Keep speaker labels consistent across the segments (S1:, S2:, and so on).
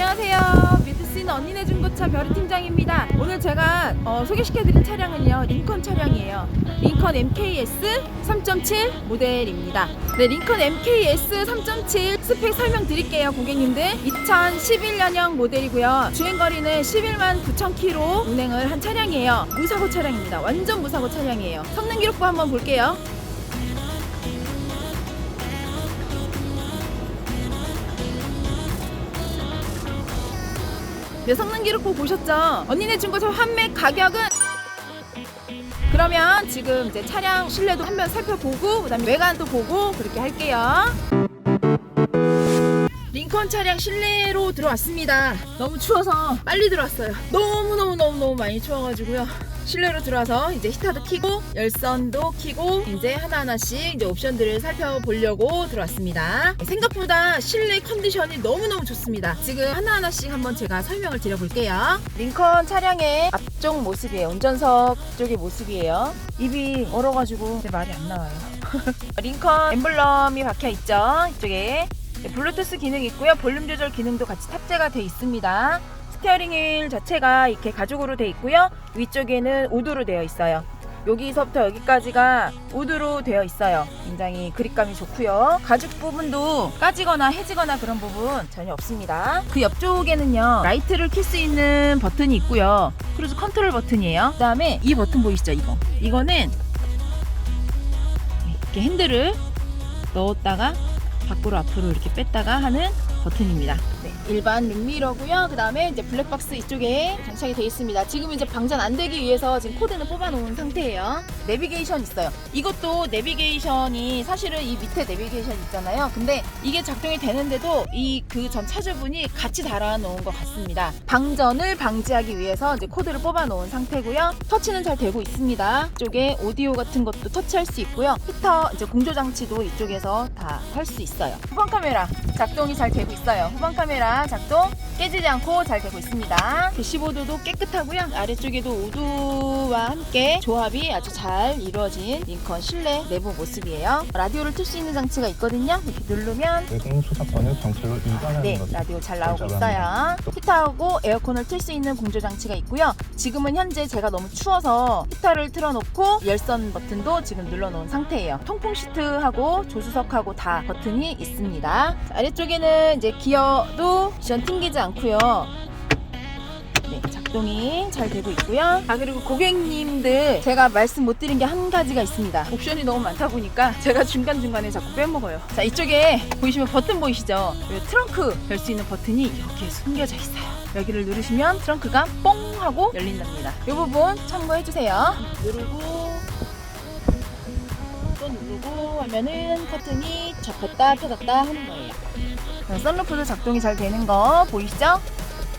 S1: 안녕하세요. 미트스인 언니네 중고차 별이 팀장입니다. 오늘 제가 어, 소개시켜드릴 차량은요 링컨 차량이에요. 링컨 MKS 3.7 모델입니다. 네, 링컨 MKS 3.7 스펙 설명드릴게요, 고객님들. 2011년형 모델이고요. 주행거리는 11만 9천 킬로 운행을 한 차량이에요. 무사고 차량입니다. 완전 무사고 차량이에요. 성능 기록부 한번 볼게요. 네, 성능 기록부 보셨죠? 언니네 중고차 판매 가격은 그러면 지금 이제 차량 실내도 한번 살펴보고 그다음에 외관도 보고 그렇게 할게요. 링컨 차량 실내로 들어왔습니다. 너무 추워서 빨리 들어왔어요. 너무 너무 너무 너무 많이 추워가지고요. 실내로 들어와서 이제 히터도 켜고 열선도 켜고 이제 하나하나씩 이제 옵션들을 살펴보려고 들어왔습니다. 생각보다 실내 컨디션이 너무너무 좋습니다. 지금 하나하나씩 한번 제가 설명을 드려볼게요. 링컨 차량의 앞쪽 모습이에요. 운전석 쪽의 모습이에요. 입이 얼어가지고 내 말이 안 나와요. 링컨 엠블럼이 박혀 있죠. 이쪽에 네, 블루투스 기능 있고요. 볼륨 조절 기능도 같이 탑재가 돼 있습니다. 스티어링 휠 자체가 이렇게 가죽으로 돼 있고요. 위쪽에는 우드로 되어 있어요. 여기서부터 여기까지가 우드로 되어 있어요. 굉장히 그립감이 좋고요. 가죽 부분도 까지거나 해지거나 그런 부분 전혀 없습니다. 그 옆쪽에는요. 라이트를 켤수 있는 버튼이 있고요. 크루즈 컨트롤 버튼이에요. 그다음에 이 버튼 보이시죠? 이거. 이거는 이렇게 핸들을 넣었다가 밖으로 앞으로 이렇게 뺐다가 하는 버튼입니다. 네, 일반 룸미러고요. 그 다음에 이제 블랙박스 이쪽에 장착이 되어 있습니다. 지금 이제 방전 안 되기 위해서 지금 코드는 뽑아놓은 상태예요. 내비게이션 있어요. 이것도 내비게이션이 사실은 이 밑에 내비게이션 있잖아요. 근데 이게 작동이 되는데도 이 그 전 차주분이 같이 달아놓은 것 같습니다. 방전을 방지하기 위해서 이제 코드를 뽑아놓은 상태고요. 터치는 잘 되고 있습니다. 이쪽에 오디오 같은 것도 터치할 수 있고요. 히터 이제 공조 장치도 이쪽에서 다 할 수 있어요. 후방 카메라 작동이 잘 되고 있어요. 후방 카메라 작동 깨지지 않고 잘 되고 있습니다. 대시보드도 깨끗하고요. 아래쪽에도 우드와 함께 조합이 아주 잘 이루어진 링컨 실내 내부 모습이에요. 라디오를 틀 수 있는 장치가 있거든요. 이렇게 누르면
S2: 외국 수사권을 정체로 이관하는
S1: 네,
S2: 것을
S1: 라디오 잘 나오고 있어요. 히터하고 에어컨을 틀 수 있는 공조 장치가 있고요. 지금은 현재 제가 너무 추워서 히터를 틀어놓고 열선 버튼도 지금 눌러놓은 상태예요. 통풍 시트하고 조수석하고 다 버튼이 있습니다. 자, 아래쪽에는 이제 기어 도 미션 튕기지 않고요. 네, 작동이 잘 되고 있고요. 아 그리고 고객님들 제가 말씀 못 드린 게 한 가지가 있습니다. 옵션이 너무 많다 보니까 제가 중간 중간에 자꾸 빼먹어요. 자 이쪽에 보이시면 버튼 보이시죠? 이 트렁크 열 수 있는 버튼이 여기에 숨겨져 있어요. 여기를 누르시면 트렁크가 뽕 하고 열린답니다. 이 부분 참고해 주세요. 누르고 또 누르고 하면은 커튼이 접혔다 펴졌다 하는 거예요. 자, 썬루프도 작동이 잘 되는 거 보이시죠?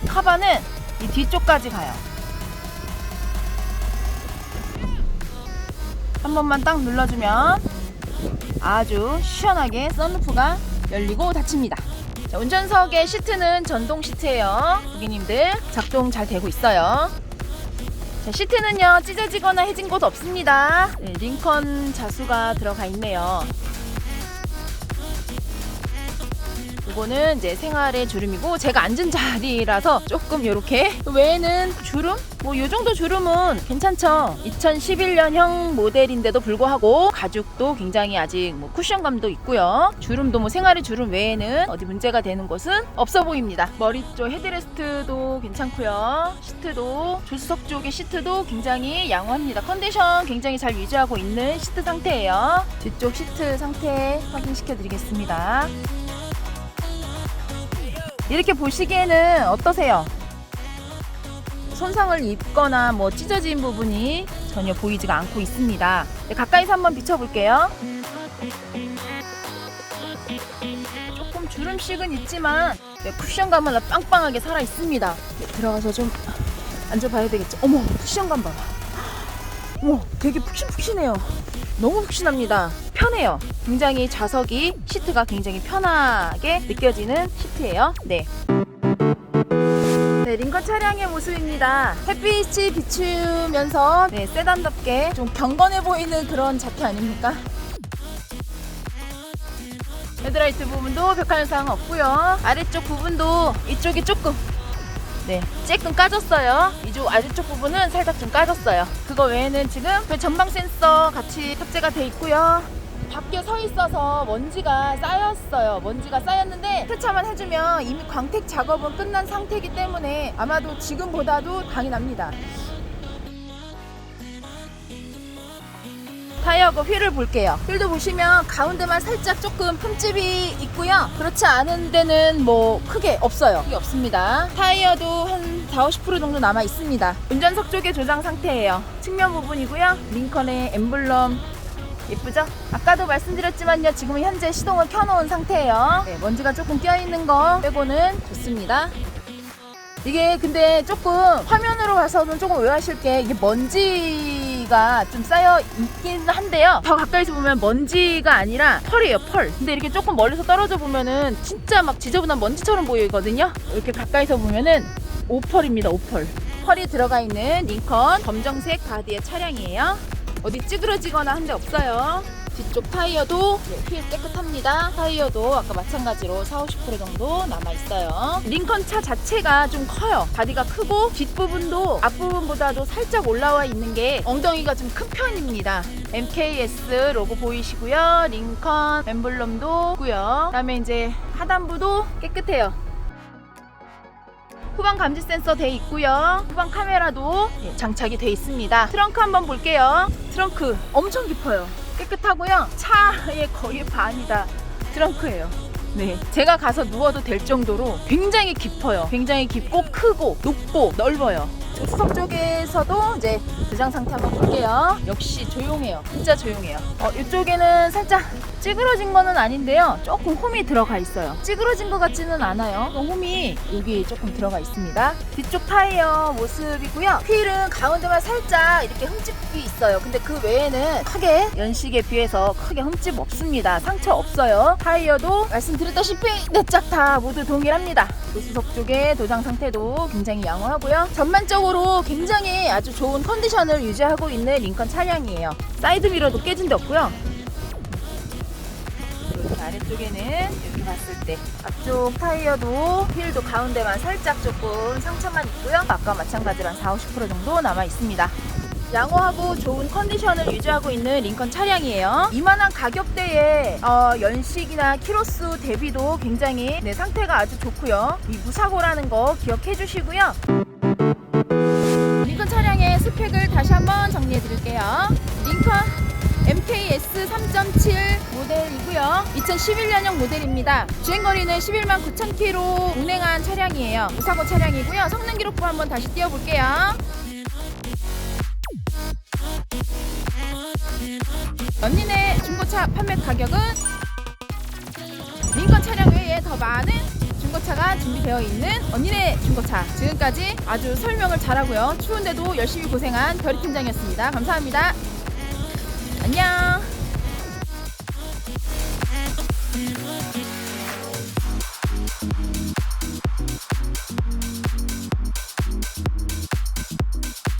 S1: 카바는 이 뒤쪽까지 가요. 한 번만 딱 눌러주면 아주 시원하게 썬루프가 열리고 닫힙니다. 자, 운전석의 시트는 전동 시트예요. 고객님들 작동 잘 되고 있어요. 자, 시트는요 찢어지거나 해진 곳 없습니다. 네, 링컨 자수가 들어가 있네요. 이거는 이제 생활의 주름이고 제가 앉은 자리라서 조금 이렇게 외에는 주름? 뭐 요 정도 주름은 괜찮죠. 2011년형 모델인데도 불구하고 가죽도 굉장히 아직 뭐 쿠션감도 있고요. 주름도 뭐 생활의 주름 외에는 어디 문제가 되는 곳은 없어 보입니다. 머리 쪽 헤드레스트도 괜찮고요. 시트도 조수석 쪽의 시트도 굉장히 양호합니다. 컨디션 굉장히 잘 유지하고 있는 시트 상태예요. 뒤쪽 시트 상태 확인시켜 드리겠습니다 이렇게 보시기에는 어떠세요? 손상을 입거나 뭐 찢어진 부분이 전혀 보이지가 않고 있습니다. 네, 가까이서 한번 비춰볼게요. 조금 주름씩은 있지만 네, 쿠션감은 빵빵하게 살아 있습니다. 네, 들어가서 좀 앉아봐야 되겠죠. 어머, 쿠션감 봐봐. 어머, 되게 푹신푹신해요. 너무 푹신합니다. 편해요. 굉장히 좌석이 시트가 굉장히 편하게 느껴지는 시트예요. 네. 네, 링컨 차량의 모습입니다. 햇빛이 비추면서 네, 세단답게 좀 경건해 보이는 그런 자태 아닙니까? 헤드라이트 부분도 벽화 현상 없고요. 아래쪽 부분도 이쪽이 조금 네, 조금 까졌어요. 이쪽 아래쪽 부분은 살짝 좀 까졌어요. 그거 외에는 지금 그 전방 센서 같이 탑재가 돼 있고요. 밖에 서 있어서 먼지가 쌓였어요. 먼지가 쌓였는데 세차만 해주면 이미 광택 작업은 끝난 상태이기 때문에 아마도 지금보다도 당이 납니다. 타이어하고 휠을 볼게요. 휠도 보시면 가운데만 살짝 조금 흠집이 있고요. 그렇지 않은 데는 뭐 크게 없어요. 크게 없습니다. 타이어도 한 4, 50% 정도 남아 있습니다. 운전석 쪽에 조장 상태예요. 측면 부분이고요. 링컨의 엠블럼 예쁘죠? 아까도 말씀드렸지만요. 지금 현재 시동을 켜놓은 상태예요. 네, 먼지가 조금 껴있는 거 빼고는 좋습니다. 이게 근데 조금 화면으로 봐서는 조금 오해하실 게 이게 먼지가 좀 쌓여 있긴 한데요. 더 가까이서 보면 먼지가 아니라 펄이에요, 펄. 근데 이렇게 조금 멀리서 떨어져 보면은 진짜 막 지저분한 먼지처럼 보이거든요. 이렇게 가까이서 보면은 오펄입니다, 오펄. 펄이 들어가 있는 링컨 검정색 바디의 차량이에요. 어디 찌그러지거나 한 데 없어요. 뒤쪽 타이어도 네, 휠 깨끗합니다. 타이어도 아까 마찬가지로 4, 50% 정도 남아 있어요. 링컨 차 자체가 좀 커요. 바디가 크고 뒷부분도 앞부분보다도 살짝 올라와 있는 게 엉덩이가 좀 큰 편입니다. MKS 로고 보이시고요. 링컨 엠블럼도 있고요. 그다음에 이제 하단부도 깨끗해요. 후방 감지 센서 돼 있고요. 후방 카메라도 예, 장착이 돼 있습니다. 트렁크 한번 볼게요. 트렁크 엄청 깊어요. 깨끗하고요. 차의 거의 반이다 트렁크예요. 네, 제가 가서 누워도 될 정도로 굉장히 깊어요. 굉장히 깊고 크고 높고 넓어요. 수석 쪽에서도 이제 대장 상태 한번 볼게요. 역시 조용해요. 진짜 조용해요. 어, 이쪽에는 살짝 찌그러진 거는 아닌데요. 조금 홈이 들어가 있어요. 찌그러진 것 같지는 않아요. 홈이 여기 조금 들어가 있습니다. 뒤쪽 타이어 모습이고요. 휠은 가운데만 살짝 이렇게 흠집이 있어요. 근데 그 외에는 크게 연식에 비해서 크게 흠집 없습니다. 상처 없어요. 타이어도 말씀드렸다시피 네짝다 모두 동일합니다. 조수석 쪽에 도장 상태도 굉장히 양호하고요. 전반적으로 굉장히 아주 좋은 컨디션을 유지하고 있는 링컨 차량이에요. 사이드 미러도 깨진 데 없고요. 아래쪽에는 이렇게 봤을 때 앞쪽 타이어도 휠도 가운데만 살짝 조금 상처만 있고요. 아까 마찬가지로 한 4, 50% 정도 남아 있습니다. 양호하고 좋은 컨디션을 유지하고 있는 링컨 차량이에요. 이만한 가격대에 어, 연식이나 키로수 대비도 굉장히 네, 상태가 아주 좋고요. 이 무사고라는 거 기억해 주시고요. 링컨 차량의 스펙을 다시 한번 정리해 드릴게요. 링컨 MKS 3.7 모델이고요. 2011년형 모델입니다. 주행거리는 11만 9천 킬로 운행한 차량이에요. 무사고 차량이고요. 성능 기록부 한번 다시 띄워볼게요. 연린의 중고차 판매 가격은 링컨 차량 외에 더 많은 중고차가 준비되어 있는 언니네 중고차 지금까지 아주 설명을 잘하고요 추운데도 열심히 고생한 별이 팀장이었습니다 감사합니다 안녕